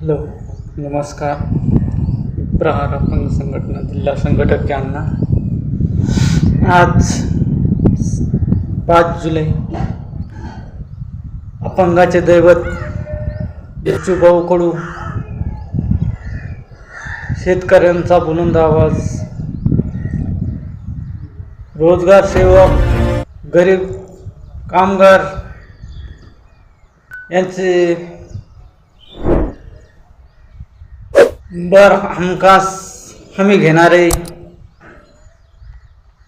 Hello नमस्कार. प्रहार अपंग संघटना जिल्हा संघटक जालना आज पाच जुलै. अपंगाचे दैवत भाऊ कडू. शेतकऱ्यांचा बुलंद आवाज. रोजगार सेवक गरीब कामगार यांचे बर हमकास हमी घेणारे?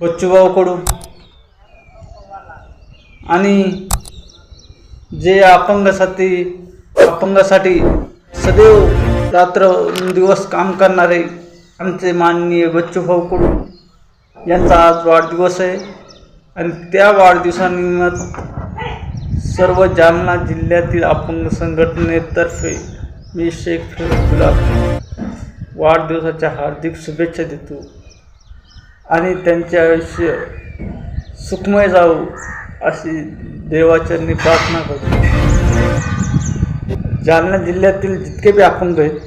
बच्चूभाऊकडून आणि जे अपंगासाठी अपंगासाठी सदैव रात्र दिवस काम करणारे आमचे माननीय बच्चूभाऊकडून यांचा आज वाढदिवस आहे. आणि त्या वाढदिवसानिमित्त सर्व जालना जिल्ह्यातील अपंग संघटनेतर्फे मी शेख फिरोज गुलाब वाढदिवसाच्या हार्दिक शुभेच्छा देतो. आणि त्यांचे आयुष्य सुखमय जाऊ अशी देवाचरणी प्रार्थना करतो. जालना जिल्ह्यातील जितके बी अपंग आहेत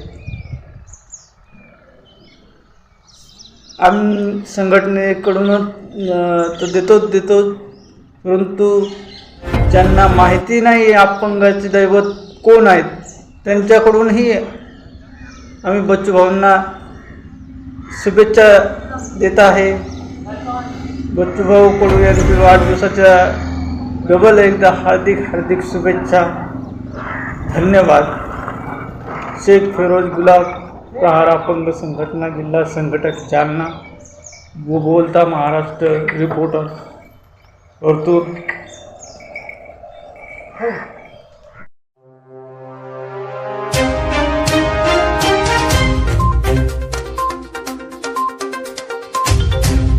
आम्ही संघटनेकडूनच अं, तर देतोच देतो परंतु ज्यांना माहिती नाही अपंगाचे दैवत कोण आहेत त्यांच्याकडूनही आम्ही बच्चू भाऊंना शुभेच्छा देत आहे. बच्चू भाऊ कडू यांची वाढदिवसाच्या डबल एकदा हार्दिक हार्दिक शुभेच्छा. धन्यवाद. शेख फिरोज गुलाब प्रहार अपंग संघटना जिल्हा संघटक जालना व बोलता महाराष्ट्र रिपोर्टर वर्तूर